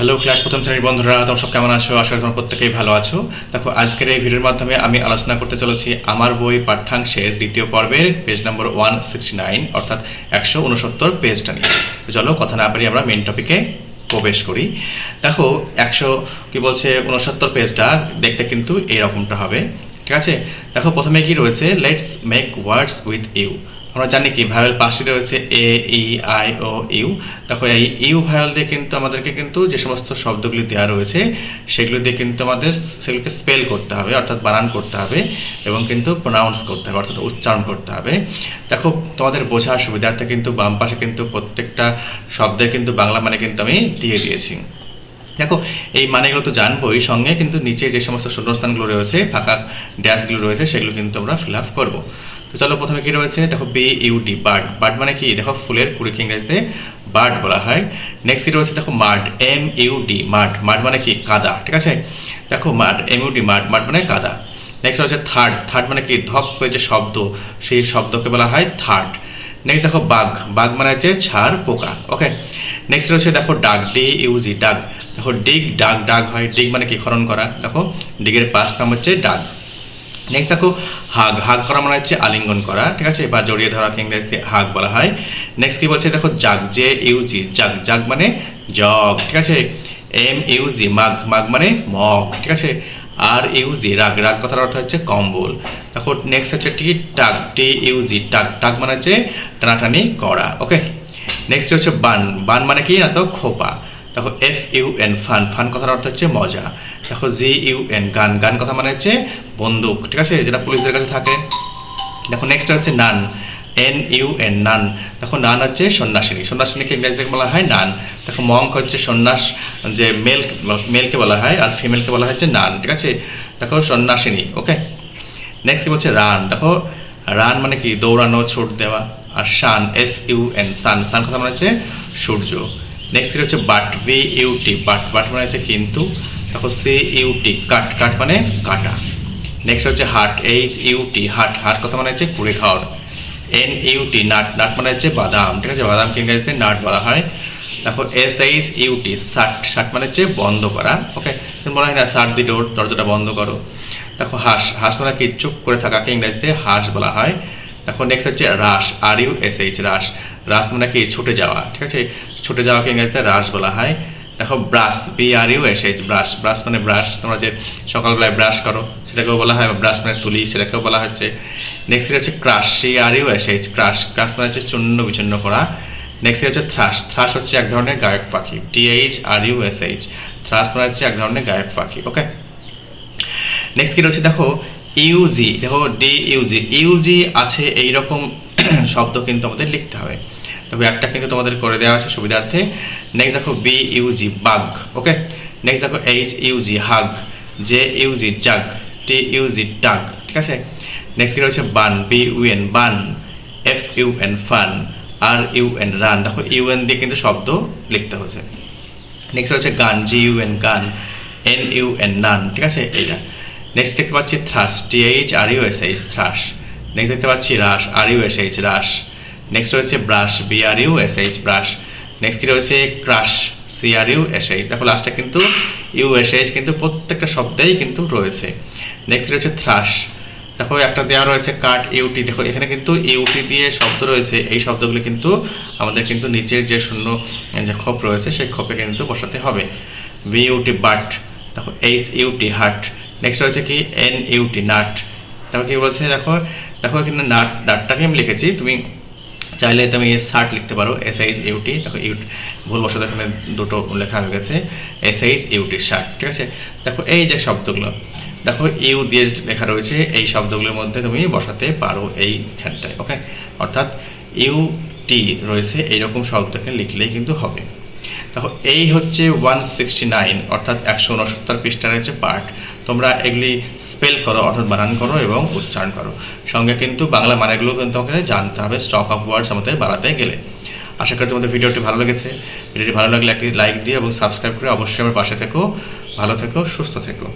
Hello class প্রথম শ্রেণির বন্ধুরা, তোমরা সব কেমন আছো? আশা করি তোমরা প্রত্যেকেই ভালো আছো। দেখো, আজকের এই ভিডিওর মাধ্যমে আমি আলোচনা করতে চলেছি আমার বই পাঠ্যাংশের দ্বিতীয় পর্বের page number one sixty nine অর্থাৎ একশো উনসত্তর পেজটা নিয়ে। তো চলো, কথা না পারি আমরা মেন টপিকে প্রবেশ করি। দেখো, একশো কি বলছে, উনসত্তর পেজটা দেখতে কিন্তু এইরকমটা হবে। ঠিক আছে? দেখো, প্রথমে কি রয়েছে? Let's make words with U আমরা জানি কি ভায়োল পাশে রয়েছে এ ই আই ও ইউ দেখো, এই ইউ ভায়োল দিয়ে কিন্তু আমাদেরকে কিন্তু যে সমস্ত শব্দগুলি দেওয়া রয়েছে, সেগুলি দিয়ে কিন্তু আমাদের সেগুলোকে স্পেল করতে হবে, অর্থাৎ বানান করতে হবে এবং কিন্তু প্রোনাউন্স করতে হবে, অর্থাৎ উচ্চারণ করতে হবে। দেখো, তোমাদের বোঝার সুবিধার্থে কিন্তু বাম পাশে কিন্তু প্রত্যেকটা শব্দের কিন্তু বাংলা মানে কিন্তু আমি দিয়ে দিয়েছি। দেখো, এই মানেগুলো তো জানবোই, সঙ্গে কিন্তু নিচে যে সমস্ত শূন্যস্থানগুলো রয়েছে, ফাঁকা ড্যাশগুলো রয়েছে, সেগুলো কিন্তু আমরা ফিল আপ করব। তো চলো প্রথমে কি রয়েছে? দেখো বি ইউডি বার্ড বার্ড মানে কি? দেখো ফুলের কুড়িকে ইংরেজিতে বার্ড বলা হয়। নেক্সট কি রয়েছে? দেখো mud M U D mud mud মানে কি? কাদা, ঠিক আছে? দেখো mud M U D mud mud মানে কাদা। নেক্সট রয়েছে থার্ড থার্ড মানে কি? ধপ করে যে শব্দ, সেই শব্দকে বলা হয় থার্ড নেক্সট দেখো বাঘ। বাঘ মানে হচ্ছে ছাড় পোকা ওকে নেক্সট রয়েছে দেখো ডাক ডি ইউজি ডাক দেখো ডিগ ডাক ডাক হয়। ডিগ মানে কি? খনন করা। দেখো ডিগের পাঁচ নাম হচ্ছে ডাক নেক্সট দেখো, হাগ হাগ করা মানে হচ্ছে আলিঙ্গন করা, ঠিক আছে? বা জড়িয়ে ধরাকে ইংরেজিতে হাগ বলা হয়। নেক্সট কি বলছে? দেখো, জাগ, জে ইউজি জাগ জাগ মানে জগ, ঠিক আছে? এম ইউজি মাগ মাগ মানে মগ, ঠিক আছে? আর ইউজি রাগ। রাগ কথার অর্থ হচ্ছে কম্বল। দেখো নেক্সট হচ্ছে টি টাক টি ইউজি টাক টাক মানে হচ্ছে টানাটানি করা ওকে নেক্সট হচ্ছে বান। বান মানে কি? না তো খোপা। দেখো F U N fun. Fun কথার অর্থ হচ্ছে মজা। দেখো জি ইউ এন, গান। গান কথা মানে হচ্ছে বন্দুক, ঠিক আছে? যেটা পুলিশদের কাছে থাকে। দেখো নেক্সট হচ্ছে nun. N U N, nun. দেখো, নান হচ্ছে সন্ন্যাসিনী। সন্ন্যাসিনীকে ইংরেজিতে বলা হয় নান। দেখো মঙ্ক হচ্ছে সন্ন্যাস, যে মেল মেলকে বলা হয় আর ফিমেলকে বলা হচ্ছে নান, ঠিক আছে? দেখো, সন্ন্যাসিনী ওকে নেক্সট কি বলছে রান। দেখো, রান মানে কি? দৌড়ানো, ছুট দেওয়া। আর sun S U N sun sun কথা মানে হচ্ছে সূর্য। নেক্সট হচ্ছে but B U T but. But মানে হচ্ছে কিন্তু দেখো সি ইউটি কাট কাট মানে কাটা। নেক্সট হচ্ছে হাট এইচ ইউটি হাট হাট কথা মানে হচ্ছে কুড়ে খাওয়ার। এন ইউটি নাট নাট মানে হচ্ছে বাদাম, ঠিক আছে? বাদামকে ইংরেজিতে নাট বলা হয়। দেখো S H U T shut shut মানে হচ্ছে বন্ধ করা ওকে মনে হয় না শার্ট দি ডোর দরজাটা বন্ধ করো। দেখো হাঁস হাঁস মানে কি? চুপ করে থাকাকে ইংরেজিতে হাঁস বলা হয়। দেখো নেক্সট হচ্ছে rush R U S H rush rush মানে কি? ছুটে যাওয়া, ঠিক আছে? ছুটে যাওয়াকে ইংরেজিতে রাস বলা হয়। দেখো brush B R U S H brush brush মানে ব্রাশ তোমরা যে সকালবেলায় ব্রাশ করো, সেটাকেও বলা হয়, বা ব্রাশ মানে তুলি, সেটাকেও বলা হচ্ছে। নেক্সট হচ্ছে crush C R U S H crush crush মানে হচ্ছে চূর্ণ বিচূর্ণ করা। নেক্সট হচ্ছে থ্রাস থ্রাস হচ্ছে এক ধরনের গায়ক পাখি T H R U S H thrush মানে হচ্ছে এক ধরনের গায়ক পাখি ওকে নেক্সট কি রয়েছে দেখো ইউজি দেখো ডি ইউজি ইউজি আছে এই রকম শব্দ কিন্তু আমাদের লিখতে হবে। তবে একটা কিন্তু তোমাদের করে দেওয়া আছে সুবিধার্থে। নেক্সট দেখো B U G bug okay next দেখো H U G hug J U G jug T U G tug ঠিক আছে? নেক্সট কি রয়েছে? Bun B U N bun F U N fun R U N run দেখো U N দিয়ে কিন্তু শব্দ লিখতে হচ্ছে নেক্সট হচ্ছে gun G U N gun N U N nun ঠিক আছে? এইটা। নেক্সট দেখতে পাচ্ছি thrush T H R U S H thrush next দেখতে পাচ্ছি rush R U S H rush next রয়েছে brush B R U S H brush next কি রয়েছে? Crush C R U S H দেখো লাস্টে কিন্তু ইউ এস এইচ কিন্তু প্রত্যেকটা শব্দেই কিন্তু রয়েছে। নেক্সট রয়েছে থ্রাশ দেখো, একটা দেওয়া রয়েছে কাট ইউটি দেখো, এখানে কিন্তু ইউটি দিয়ে শব্দ রয়েছে। এই শব্দগুলি কিন্তু আমাদের কিন্তু নিচের যে শূন্য যে খোপ রয়েছে, সেই খোপে কিন্তু বসাতে হবে। ভি ইউটি বাট দেখো H U T hut next রয়েছে কি? এন ইউটি নাট তারপর কি বলছে? দেখো দেখো, এখানে নাট নাটটাকে আমি লিখেছি। তুমি চাইলে তুমি শার্ট লিখতে পারো এস আইজ ইউটি দেখো ইউটি ভুল বসে এখানে দুটো লেখা হয়ে গেছে এস আইজ ইউটি শার্ট ঠিক আছে? দেখো এই যে শব্দগুলো, দেখো ইউ দিয়ে লেখা রয়েছে, এই শব্দগুলোর মধ্যে তুমি বসাতে পারো এই এইখানটায় ওকে অর্থাৎ ইউ টি রয়েছে, এইরকম শব্দকে লিখলেই কিন্তু হবে। দেখো, এই হচ্ছে ওয়ান সিক্সটি নাইন অর্থাৎ একশো উনসত্তর পৃষ্ঠা রয়েছে পার্ট তোমরা এগুলি স্পেল করো, অর্থাৎ বানান করো এবং উচ্চারণ করো। সঙ্গে কিন্তু বাংলা মানেগুলো কিন্তু তোমাকে জানতে হবে স্টক অফ ওয়ার্ডস আমাদের বাড়াতে গেলে। আশা করি তোমাদের ভিডিওটি ভালো লেগেছে। ভিডিওটি ভালো লাগলে একটি লাইক দিয়ে এবং সাবস্ক্রাইব করে অবশ্যই আমার পাশে থেকো। ভালো থেকো, সুস্থ থেকো।